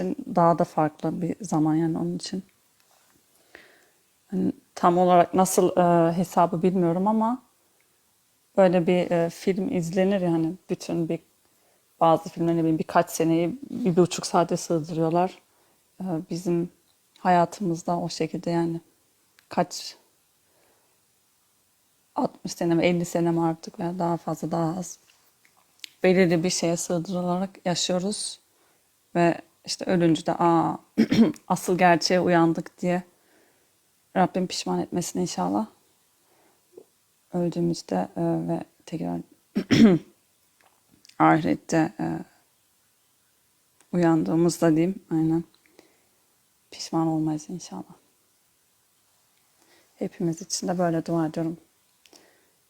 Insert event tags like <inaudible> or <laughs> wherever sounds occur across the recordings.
için daha da farklı bir zaman yani onun için. Hani tam olarak nasıl e, hesabı bilmiyorum ama böyle bir e, film izlenir yani bütün bir bazı filmler ne bileyim birkaç seneyi bir, bir buçuk saate sığdırıyorlar. E, bizim hayatımızda o şekilde yani kaç 60 sene mi 50 sene mi artık veya daha fazla daha az belirli bir şeye sığdırılarak yaşıyoruz ve işte ölünce de aa <clears throat> asıl gerçeğe uyandık diye Rabbim pişman etmesin inşallah. Öldüğümüzde e, ve tekrar <clears throat> ahirette e, uyandığımızda diyeyim aynen pişman olmayız inşallah. Hepimiz için de böyle dua ediyorum.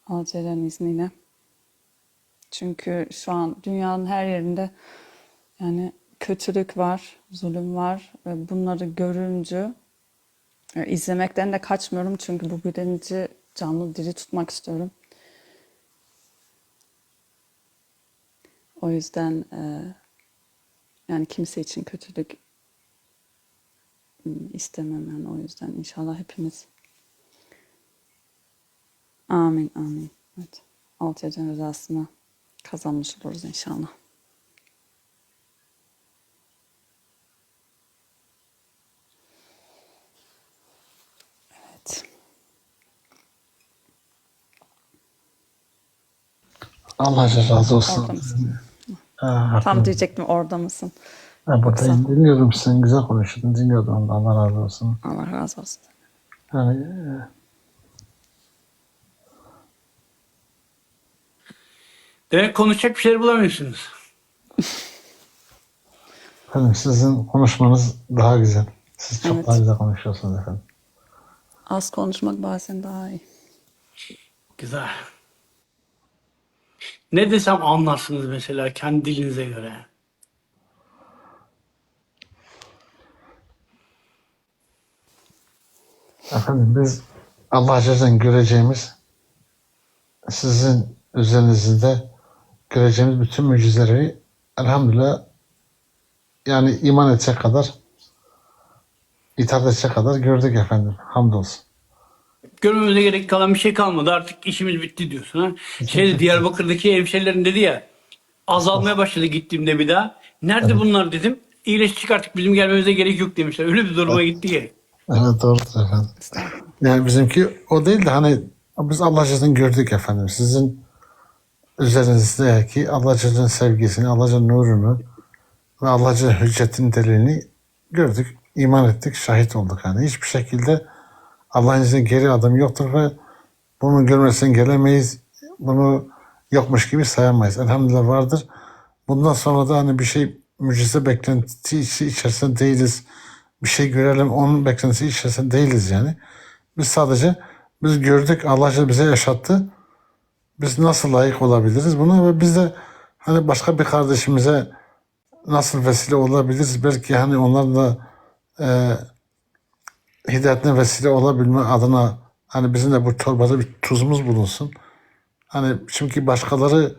Alcere'nin izniyle. Çünkü şu an dünyanın her yerinde yani kötülük var, zulüm var bunları görünce e, izlemekten de kaçmıyorum çünkü bu bilinci canlı diri tutmak istiyorum. O yüzden e, yani kimse için kötülük istemem yani o yüzden inşallah hepimiz amin amin evet alt yedin rızasını kazanmış oluruz inşallah. Allah razı olsun. Orada mısın? Ha, Tam diyecektim orada mısın? ben buradayım. Dinliyordum sen güzel konuşuyordun. Dinliyordum. Allah razı olsun. Allah razı olsun. Yani Demek konuşacak bir şeyler bulamıyorsunuz. <laughs> efendim sizin konuşmanız daha güzel. Siz çok Evet. daha güzel konuşuyorsunuz efendim. Az konuşmak bazen daha iyi. Güzel. Ne desem anlarsınız mesela kendi dilinize göre. Efendim biz Allah Azze'den göreceğimiz sizin üzerinizde göreceğimiz bütün mucizeleri elhamdülillah yani iman edecek kadar itaat edecek kadar gördük efendim. Hamdolsun. Görmemize gerek kalan bir şey kalmadı artık işimiz bitti diyorsun ha. Şeyde Diyarbakır'daki hemşerilerin dedi ya azalmaya başladı gittiğimde bir daha. Nerede bunlar dedim. İyileştik artık bizim gelmemize gerek yok demişler. Öyle bir duruma gitti ki. Evet doğrudur efendim. Yani bizimki o değil de hani biz Allah Azze'den gördük efendim. Sizin üzerinizdeki Allah Azze'nin sevgisini, Allah Azze'nin nurunu ve Allah Azze'nin hüccetin delilini gördük, iman ettik, şahit olduk. Yani hiçbir şekilde Allah'ın geri adım yoktur ve bunu görmesen gelemeyiz. Bunu yokmuş gibi sayamayız. Elhamdülillah vardır. Bundan sonra da hani bir şey mucize beklentisi içerisinde değiliz. Bir şey görelim onun beklentisi içerisinde değiliz yani. Biz sadece biz gördük Allah bize yaşattı. Biz nasıl layık olabiliriz buna ve biz de hani başka bir kardeşimize nasıl vesile olabiliriz? Belki hani onlar da e, hidayetine vesile olabilme adına hani bizim de bu torbada bir tuzumuz bulunsun. Hani çünkü başkaları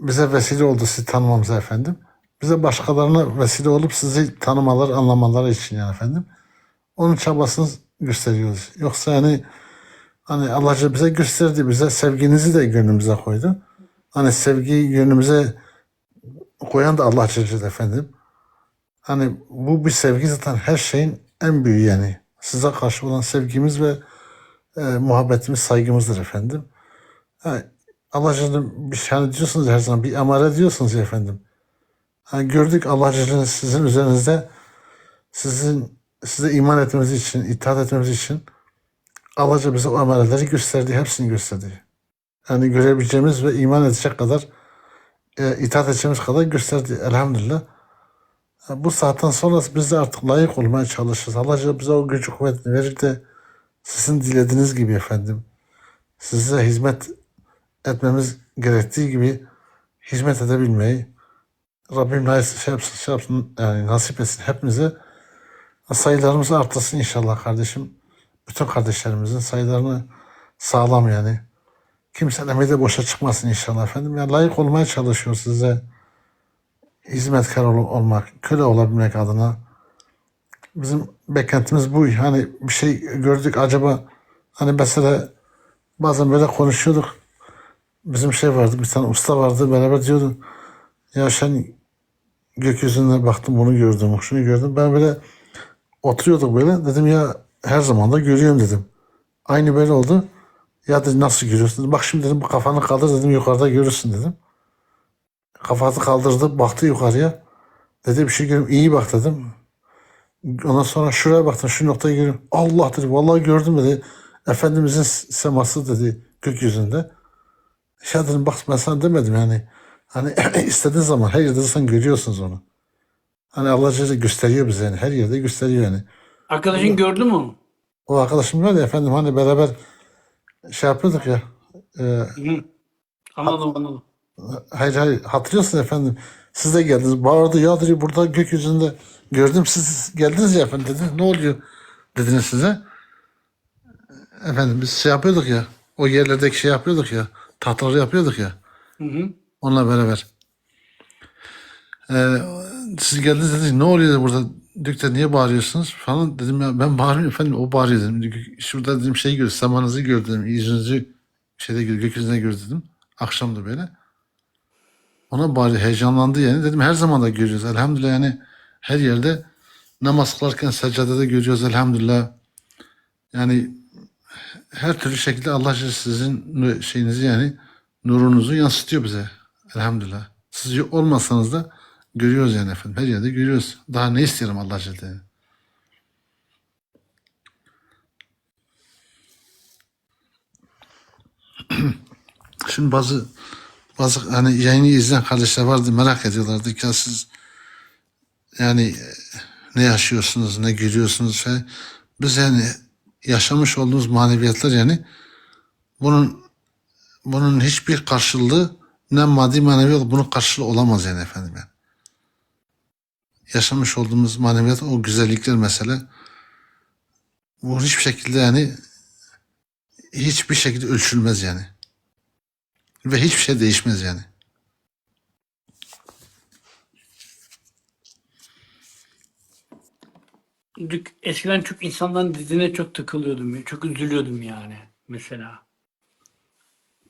bize vesile oldu sizi tanımamıza efendim. Bize başkalarına vesile olup sizi tanımaları, anlamaları için yani efendim. Onun çabasını gösteriyoruz. Yoksa hani hani Allah Azze bize gösterdi, bize sevginizi de gönlümüze koydu. Hani sevgiyi gönlümüze koyan da Allah Azze efendim. Hani bu bir sevgi zaten her şeyin en büyüğü yani. Size karşı olan sevgimiz ve e, muhabbetimiz, saygımızdır efendim. Ha, Allah Azze'nin bir şey diyorsunuz her zaman bir emare diyorsunuz efendim. Hani gördük Allah Azze'nin sizin üzerinizde sizin size iman etmeniz için, itaat etmeniz için Allah Azze bize o emareleri gösterdi, hepsini gösterdi. Yani görebileceğimiz ve iman edecek kadar e, itaat edeceğimiz kadar gösterdi elhamdülillah. Bu saatten sonra biz de artık layık olmaya çalışırız. Allah bize o gücü kuvvetini verir de sizin dilediğiniz gibi efendim size hizmet etmemiz gerektiği gibi hizmet edebilmeyi Rabbim nasip, şey yapsın, şey yapsın, yani nasip etsin hepimize. Sayılarımız arttırsın inşallah kardeşim. Bütün kardeşlerimizin sayılarını sağlam yani. Kimsenin emeği de boşa çıkmasın inşallah efendim. Yani layık olmaya çalışıyor size. Hizmetkar ol- olmak, köle olabilmek adına bizim beklentimiz bu. Hani bir şey gördük acaba hani mesela bazen böyle konuşuyorduk. Bizim şey vardı bir tane usta vardı beraber diyordu. Ya sen gökyüzüne baktım bunu gördüm, şunu gördüm. Ben böyle oturuyorduk böyle dedim ya her zaman da görüyorum dedim. Aynı böyle oldu. Ya dedi nasıl görüyorsun? Bak şimdi dedim bu kafanı kaldır dedim yukarıda görürsün dedim. Kafası kaldırdı baktı yukarıya. Dedi bir şey görüyorum iyi bak dedim. Ondan sonra şuraya baktım şu noktayı görüyorum. Allah dedi vallahi gördüm dedi. Efendimizin seması dedi gökyüzünde. Ya dedim bak ben sana demedim yani. Hani <clears throat> istediğin zaman her yerde sen görüyorsunuz onu. Hani Allah Celle gösteriyor bize yani. Her yerde gösteriyor yani. Arkadaşın gördü mü onu? O arkadaşım var ya efendim hani beraber şey yapıyorduk ya. E, Hı. Anladım anladım. Hayır hayır hatırlıyorsun efendim. Siz de geldiniz. Bağırdı ya dedi burada gökyüzünde gördüm siz geldiniz ya efendim dedi. Ne oluyor dediniz size. Efendim biz şey yapıyorduk ya. O yerlerdeki şey yapıyorduk ya. Tahtaları yapıyorduk ya. Hı hı. Onunla beraber. Ee, siz geldiniz dediniz ne oluyor burada Dükte niye bağırıyorsunuz falan dedim ya ben bağırmıyorum efendim o bağırıyor dedim. Şurada dedim şey gördüm samanızı gördüm. Yüzünüzü şeyde gördüm gökyüzüne gördüm dedim. Akşamdı böyle. Ona bağırıyor heyecanlandı yani dedim her zaman da görüyoruz elhamdülillah yani her yerde namaz kılarken seccadede görüyoruz elhamdülillah. Yani her türlü şekilde Allah sizin şeyinizi yani nurunuzu yansıtıyor bize. Elhamdülillah. Siz olmasanız da görüyoruz yani efendim. Her yerde görüyoruz. Daha ne isteyelim Allah Celle. <clears throat> Şimdi bazı bazı hani yayını izleyen kardeşler vardı merak ediyorlardı ki siz yani e, ne yaşıyorsunuz, ne görüyorsunuz ve biz yani yaşamış olduğumuz maneviyatlar yani bunun bunun hiçbir karşılığı ne maddi manevi bunun karşılığı olamaz yani efendim yani. Yaşamış olduğumuz maneviyat o güzellikler mesela bu hiçbir şekilde yani hiçbir şekilde ölçülmez yani. Ve hiçbir şey değişmez yani. Eskiden çok insanların dizine çok takılıyordum. Çok üzülüyordum yani mesela.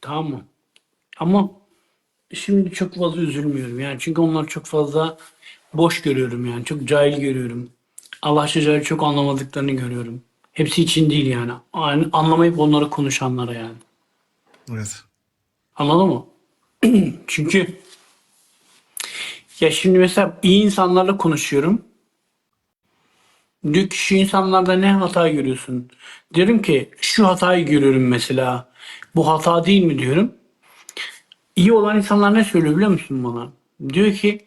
Tamam mı? Ama şimdi çok fazla üzülmüyorum yani. Çünkü onlar çok fazla boş görüyorum yani. Çok cahil görüyorum. Allah cahil çok anlamadıklarını görüyorum. Hepsi için değil yani. An- Anlamayıp onları konuşanlara yani. Evet. Anladın mı? <clears throat> Çünkü ya şimdi mesela iyi insanlarla konuşuyorum. Diyor ki şu insanlarda ne hata görüyorsun? Diyorum ki şu hatayı görüyorum mesela. Bu hata değil mi diyorum. İyi olan insanlar ne söylüyor biliyor musun bana? Diyor ki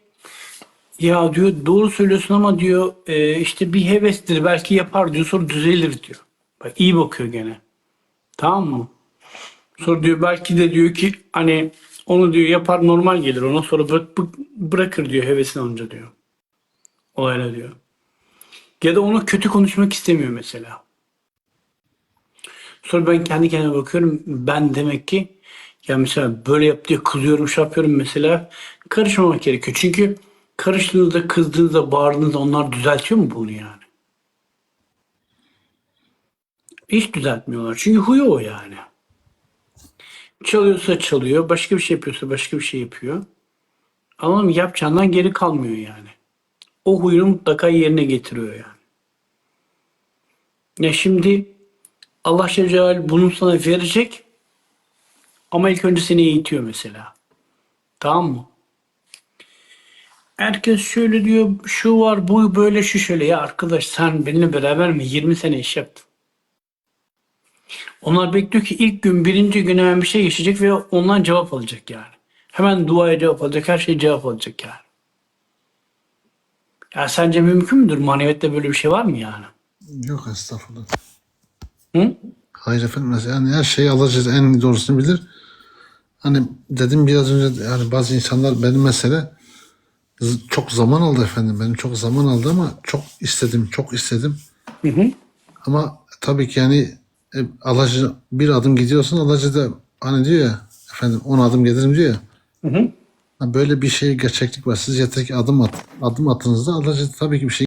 ya diyor doğru söylüyorsun ama diyor e, işte bir hevestir belki yapar diyor sonra düzelir diyor. Bak iyi bakıyor gene. Tamam mı? Sonra diyor belki de diyor ki hani onu diyor yapar normal gelir ona sonra bırak, bırak- bırakır diyor hevesini alınca diyor. O öyle diyor. Ya da onu kötü konuşmak istemiyor mesela. Sonra ben kendi kendime bakıyorum ben demek ki ya mesela böyle yap diye kızıyorum şey yapıyorum mesela karışmamak gerekiyor. Çünkü karıştığınızda kızdığınızda bağırdığınızda onlar düzeltiyor mu bunu yani? Hiç düzeltmiyorlar. Çünkü huyu o yani. Çalıyorsa çalıyor, başka bir şey yapıyorsa başka bir şey yapıyor. Ama yapacağından geri kalmıyor yani. O huyunu mutlaka yerine getiriyor yani. Ya şimdi Allah Celle bunu sana verecek ama ilk önce seni eğitiyor mesela. Tamam mı? Herkes şöyle diyor, şu var, bu böyle, şu şöyle. Ya arkadaş sen benimle beraber mi 20 sene iş yaptın? Onlar bekliyor ki ilk gün birinci gün hemen bir şey yaşayacak ve ondan cevap alacak yani. Hemen duaya cevap alacak, her şeye cevap alacak yani. Ya sence mümkün müdür? Maneviyatta böyle bir şey var mı yani? Yok estağfurullah. Hı? Hayır efendim yani her şeyi alacağız en doğrusunu bilir. Hani dedim biraz önce yani bazı insanlar benim mesele çok zaman aldı efendim. Benim çok zaman aldı ama çok istedim, çok istedim. Hı hı. Ama tabii ki yani e, alacı bir adım gidiyorsun alacı da hani diyor ya efendim on adım gelirim diyor ya. Hı hı. Böyle bir şey gerçeklik var. Siz yeter ki adım at. Adım atınızda Alıcı tabii ki bir şey